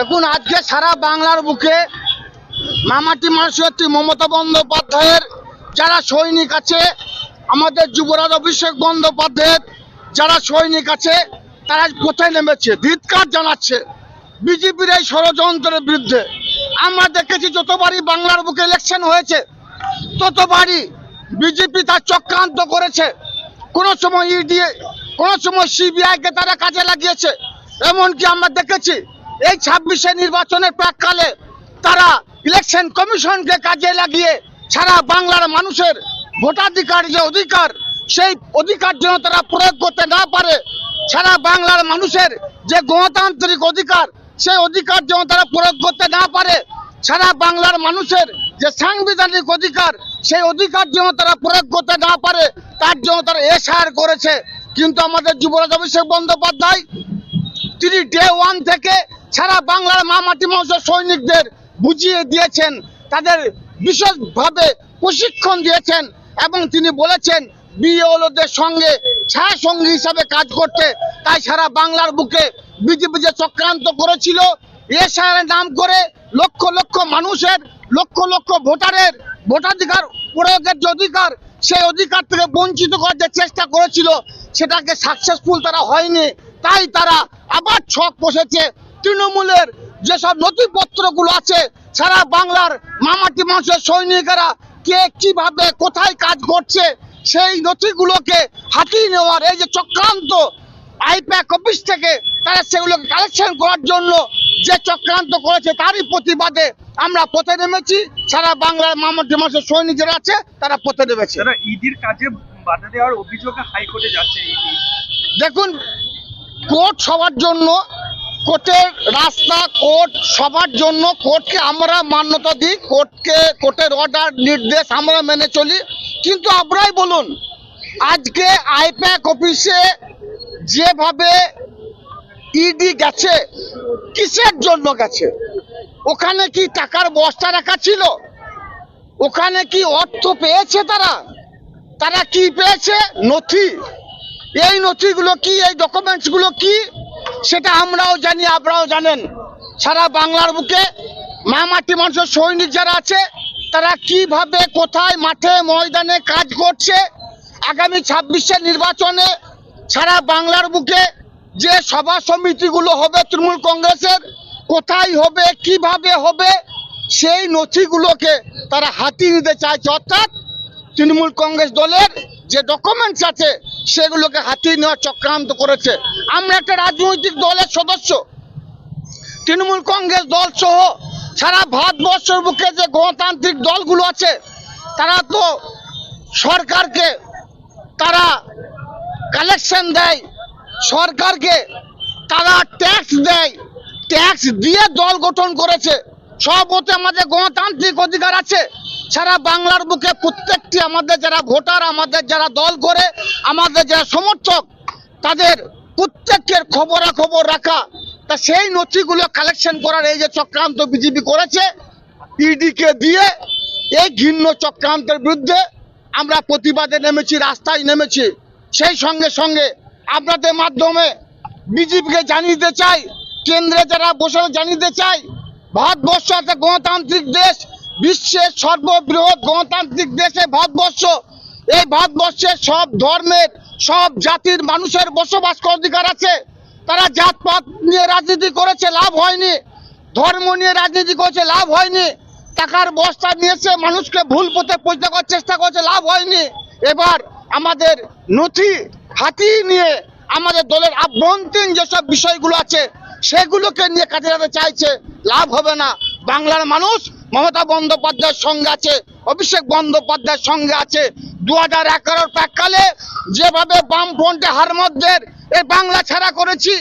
দেখুন, আজকে সারা বাংলার বুকে মামাটি মানুষত্রী মমতা বন্দ্যোপাধ্যায়ের যারা সৈনিক আছে, আমাদের যুবরাজ অভিষেক বন্দ্যোপাধ্যায়ের যারা সৈনিক আছে, তারা কোথায় নেমেছে? ধিৎকার জানাচ্ছে বিজেপির এই ষড়যন্ত্রের বিরুদ্ধে। আমরা দেখেছি, যতবারই বাংলার বুকে ইলেকশন হয়েছে, ততবারই বিজেপি তার চক্রান্ত করেছে। কোনো সময় ইডি কোনো সময় সিবিআইকে তারা কাজে লাগিয়েছে। এমনকি আমরা দেখেছি এই ছাব্বিশে নির্বাচনের প্রাককালে তারা ইলেকশন কমিশনকে কাজে লাগিয়ে সারা বাংলার মানুষের ভোটাধিকার, যে অধিকার, সেই অধিকার যেন তারা প্রয়োগ করতে না পারে, সারা বাংলার মানুষের যে গণতান্ত্রিক অধিকার, সেই অধিকার যেন তারা প্রয়োগ করতে না পারে, সারা বাংলার মানুষের যে সাংবিধানিক অধিকার, সেই অধিকার যেন তারা প্রয়োগ করতে না পারে, তার জন্য তারা এসআর করেছে। কিন্তু আমাদের যুবরাজ অভিষেক বন্দ্যোপাধ্যায়, তিনি ডে ওয়ান থেকে সারা বাংলার মা মাটি সৈনিকদের বুঝিয়ে দিয়েছেন, তাদের বিশেষভাবে প্রশিক্ষণ দিয়েছেন এবং তিনি বলেছেন বিএলওদের সঙ্গে ছায়া সঙ্গী হিসাবে কাজ করতে। তাই সারা বাংলার বুকে বিজেপি যে চক্রান্ত করেছিল এসআর নাম করে লক্ষ লক্ষ মানুষের, লক্ষ লক্ষ ভোটারের, ভোটাধিকার প্রয়োগের যে অধিকার, সেই অধিকার থেকে বঞ্চিত করার যে চেষ্টা করেছিল, সেটাকে সাকসেসফুল তারা হয়নি। তাই তারা আবার ছক বসেছে তৃণমূলের যেসব নথিপত্রগুলো আছে সারা বাংলার মামাটি মানুষের সৈনিকেরা কে কীভাবে কোথায় কাজ করছে সেই নথিগুলোকে হাতিয়ে নেওয়ার এই যে চক্রান্ত আইপ্যাক অফিস থেকে তারা সেগুলোকে কালেকশন করার জন্য যে চক্রান্ত করেছে তারই প্রতিবাদে আমরা পথে নেমেছি। সারা বাংলার মামাটি মানুষের সৈনিক যারা আছে তারা পথে নেমেছে। ইডির কাজে বাধা দেওয়ার অভিযোগে হাইকোর্টে যাচ্ছে দেখুন কোর্ট সবার জন্য কোর্টের রাস্তা কোর্ট সবার জন্য কোর্টকে আমরা মান্যতা দিই, কোর্টকে, কোর্টের অর্ডার নির্দেশ আমরা মেনে চলি। কিন্তু আপনারাই বলুন, আজকে আইপ্যাক অফিসে যেভাবে ইডি গেছে, কিসের জন্য গেছে? ওখানে কি টাকার বস্তা রাখা ছিল? ওখানে কি অর্থ পেয়েছে তারা? তারা কি পেয়েছে? নথি। এই নথিগুলো কি? এই ডকুমেন্টসগুলো কি? সেটা আমরাও জানি, আপনারাও জানেন। সারা বাংলার বুকে মা মাটি মানুষের সৈনিক যারা আছে, তারা কীভাবে কোথায় মাঠে, ময়দানে কাজ করছে? আগামী ছাব্বিশে নির্বাচনে সারা বাংলার বুকে যে সভা সমিতিগুলো হবে তৃণমূল কংগ্রেসের, কোথায় হবে, কীভাবে হবে, সেই নথিগুলোকে তারা হাতিয়ে নিতে চাইছে। অর্থাৎ তৃণমূল কংগ্রেস দলের যে ডকুমেন্টস আছে, সেগুলোকে হাতিয়ে নেওয়ার চক্রান্ত করেছে। আমরা একটা রাজনৈতিক দলের সদস্য। তৃণমূল কংগ্রেস দল সহ সারা ভারতবর্ষের বুকে যে গণতান্ত্রিক দলগুলো আছে, তারা তো সরকারকে তারা কালেকশন দেয়, সরকারকে তারা ট্যাক্স দেয় ট্যাক্স দিয়ে দল গঠন করেছে। সব হতে আমাদের গণতান্ত্রিক অধিকার আছে। সারা বাংলার বুকে প্রত্যেকটি আমাদের যারা ভোটার, আমাদের যারা দল করে, আমাদের যারা সমর্থক, তাদের প্রত্যেকের খবরাখবর রাখা, তা সেই নথিগুলো কালেকশন করার এই যে চক্রান্ত বিজেপি করেছে ইডিকে দিয়ে এই ঘৃণ্য চক্রান্তের বিরুদ্ধে আমরা প্রতিবাদে নেমেছি, রাস্তায় নেমেছি। সেই সঙ্গে সঙ্গে আপনাদের মাধ্যমে বিজেপিকে জানিয়ে চাই, কেন্দ্রে যারা বসে জানিয়ে চাই, ভারতবর্ষ একটা গণতান্ত্রিক দেশ বিশ্বের সর্ববৃহৎ গণতান্ত্রিক দেশে ভারতবর্ষ, এই ভারতবর্ষের সব ধর্মের, সব জাতির মানুষের বসবাস অধিকার আছে। তারা জাত জাতপাত নিয়ে রাজনীতি করেছে, লাভ হয়নি। ধর্ম নিয়ে রাজনীতি করেছে, লাভ হয়নি। টাকার বস্তা নিয়েছে, মানুষকে ভুল পথে পৌঁছে করার চেষ্টা করেছে, লাভ হয়নি। এবার আমাদের নথি হাতি নিয়ে আমাদের দলের আভ্যন্তরীণ যেসব বিষয়গুলো আছে, সেগুলোকে নিয়ে কাজে চাইছে, লাভ হবে না। বাংলার মানুষ মমতা বন্দ্যোপাধ্যায়ের সঙ্গে আছে, অভিষেক বন্দ্যোপাধ্যায়ের সঙ্গে আছে। দু হাজার এগারোর প্রাককালে যেভাবে বামফ্রন্টে হারমতদের এই বাংলা ছাড়া করেছি,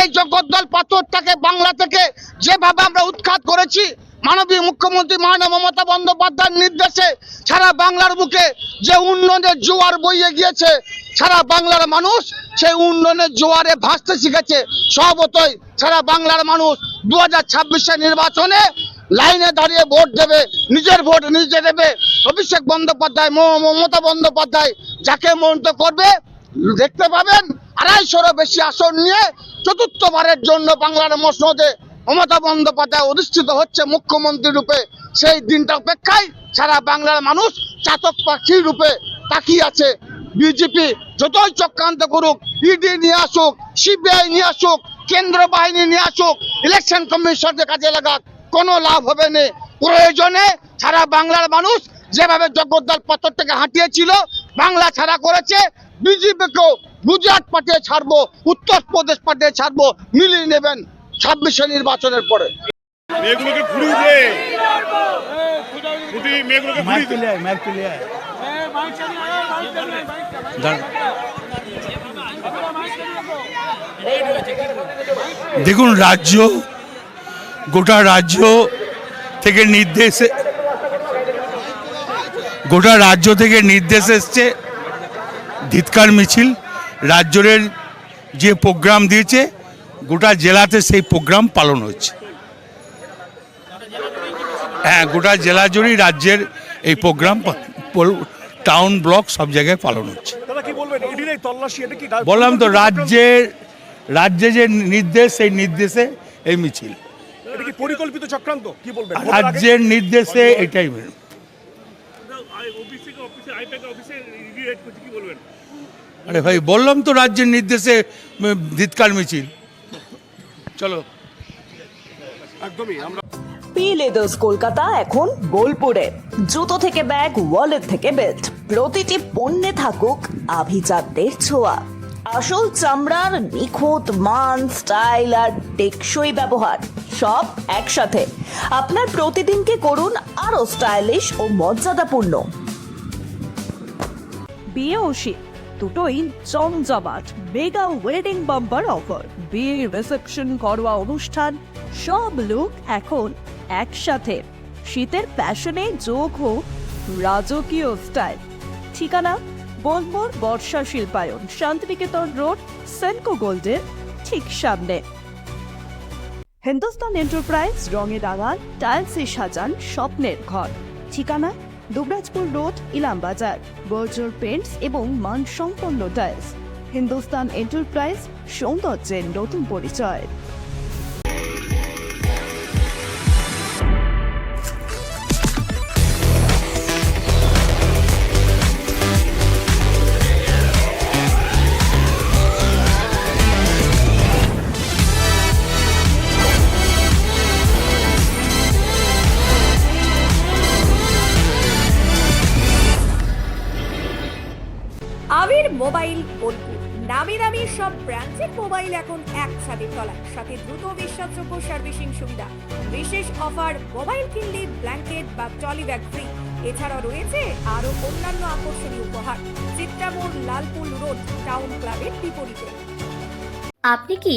এই জগদ্দল পাথরটাকে বাংলা থেকে যেভাবে আমরা উৎখাত করেছি, মাননীয় মুখ্যমন্ত্রী মাননীয় মমতা বন্দ্যোপাধ্যায়ের নির্দেশে সারা বাংলার বুকে যে উন্নয়নের জোয়ার বইয়ে গিয়েছে, সারা বাংলার মানুষ সেই উন্নয়নের জোয়ারে ভাসতে শিখেছে। সবতই সারা বাংলার মানুষ দু হাজার ছাব্বিশের নির্বাচনে লাইনে দাঁড়িয়ে ভোট দেবে, নিজের ভোট নিজে দেবে। অভিষেক বন্দ্যোপাধ্যায় মমতা বন্দ্যোপাধ্যায় যাকে মনোনীত করবে, দেখতে পাবেন আড়াইশোরও বেশি আসন নিয়ে চতুর্থবারের জন্য বাংলার মসনদে মমতা বন্দ্যোপাধ্যায় অধিষ্ঠিত হচ্ছে মুখ্যমন্ত্রী রূপে। সেই দিনটা অপেক্ষায় সারা বাংলার মানুষ চাতক পাখি রূপে তাকিয়ে আছে। বিজেপি যতই চক্রান্ত করুক ইডি নিয়ে আসুক সিবিআই নিয়ে আসুক কেন্দ্র বাহিনী নিয়ে আসুক ইলেকশন কমিশনকে কাজে লাগাক। কোনো লাভ হবে না। প্রয়োজনে সারা বাংলার মানুষ যেভাবে জগদ্দল পত্র থেকে হাঁটিয়েছিল বাংলা ছাড়া করেছে বিজেপিকেও গুজরাট পাঠিয়ে ছাড়বো উত্তরপ্রদেশ পাঠিয়ে ছাড়বো মিলিয়ে নেবেন ছাব্বিশে নির্বাচনের পরে। মেয়েগুলোকে ঘুরিয়ে দে। ঘুটি মেয়েগুলোকে ঘুরিয়ে দে। দেখুন রাজ্য গোটা রাজ্য থেকে নির্দেশ গোটা রাজ্য থেকে নির্দেশ এসছে ধিৎকার মিছিল। রাজ্যের যে প্রোগ্রাম দিয়েছে গোটা জেলাতে সেই প্রোগ্রাম পালন হচ্ছে। হ্যাঁ গোটা জেলা জুড়েই রাজ্যের এই প্রোগ্রাম টাউন ব্লক সব জায়গায় পালন হচ্ছে। বললাম তো রাজ্যের রাজ্যে যে নির্দেশ সেই নির্দেশে এই মিছিল। পরিকল্পিত চক্রান্ত কি বলবেন? রাজ্যের নির্দেশে এটাই আরে ভাই বললাম তো রাজ্যের নির্দেশে ধিৎকার মিছিল। চলো। একদমই আমরা পি লেদার্স কলকাতা এখন বোলপুরে। জুতো থেকে ব্যাগ ওয়ালেট থেকে বেল্ট প্রতিটি পণ্যে থাকুক আভিজাতদের ছোঁয়া। আসল চামড়ার নিখুঁত মান স্টাইল আর টেকসই ব্যবহার। সব একসাথে। আপনার প্রতিদিনকে করুন আরও স্টাইলিশ ও মর্যাদাপূর্ণ। বিয়ে শীত দুটোই জমজমাট মেগা ওয়েডিং বাম্পার অফার বিয়ে রিসেপশন ঘরোয়া অনুষ্ঠান, সব লুক এখন একসাথে। শীতের প্যাশনে যোগ হোক রাজকীয় স্টাইল ঠিকানা বোলমোর বর্ষা শিল্পায়ন, শান্তিনিকেতন রোড, সেনকো গোল্ডের ঠিক সামনে। হিন্দুস্তান এন্টারপ্রাইজ রঙে রাঙান টাইলসে সাজান স্বপ্নের ঘর ঠিকানা Dubrajpur road Ilambazar Berger paints এবং মানসম্পন্ন টাইলস হিন্দুস্তান এন্টারপ্রাইজ সৌন্দর্যের নতুন পরিচয়। আবির মোবাইল বোলপুর নামি দামি সব ব্র্যান্ডের মোবাইল এখন এক ছাদের তলায়। সাথে দ্রুত বিশ্বাসযোগ্য সার্ভিসিং সুবিধা। বিশেষ অফার, মোবাইল কিনলে ব্ল্যাঙ্কেট বা ট্রলি ব্যাগ ফ্রি এছাড়াও রয়েছে আরও অন্যান্য আকর্ষণীয় উপহার। চিত্রামোড় লালপুল রোড, টাউন ক্লাবের বিপরীতে। আপনি কি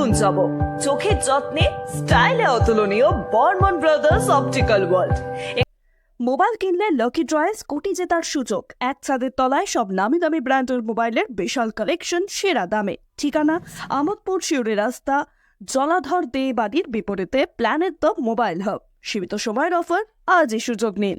নতুন জব চোখের যত্নে স্টাইলে অতুলনীয় Barman brothers optical world mobile কিনলে লকি ড্রয়েস কোটি জেতার সুযোগ। এক ছাদের তলায় সব নামি দামি ব্র্যান্ডের মোবাইলের বিশাল কালেকশন সেরা দামে। ঠিকানা, আমোদপুর শিউরি রাস্তা, জলাধর দে বাড়ির বিপরীতে প্ল্যানেট দ্য মোবাইল হাব সীমিত সময়ের অফার আজই সুযোগ নিন।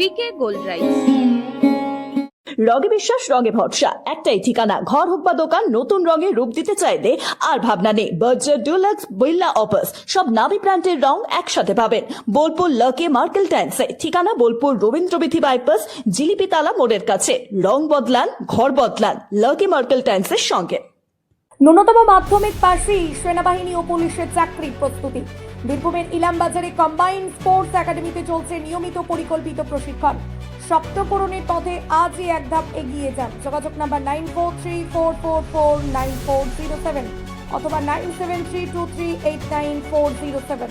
ভিকে গোল্ড রাইস রঙে বিশ্বাস রঙে ভরসা। একটাই ঠিকানা, ঘর হোক বা দোকান, নতুন রঙে রূপ দিতে চাইলে আর ভাবনা নেই। বার্জার ডুলাক্স বিল্লা অপাস, সব নামি ব্র্যান্ডের রং একসাথে পাবেন। বোলপুর লকে মার্কেল ট্যান্সে ঠিকানা বোলপুর রবীন্দ্রবিথি বাইপাস জিলিপিতালা মোড়ের কাছে। রং বদলান, ঘর বদলান। লকে মার্কেল ট্যান্সের সঙ্গে। ন্যূনতম মাধ্যমিক পাশেই সেনাবাহিনী ও পুলিশের চাকরির প্রস্তুতি। বীরভূমের ইলামবাজারে কম্বাইন্ড স্পোর্টস একাডেমিতে চলছে নিয়মিত পরিকল্পিত প্রশিক্ষণ। সপ্তপূরণের পথে আজই এক ধাপ এগিয়ে যান। যোগাযোগ number nine four three four four four nine four zero seven অথবা nine seven three two three eight nine four zero seven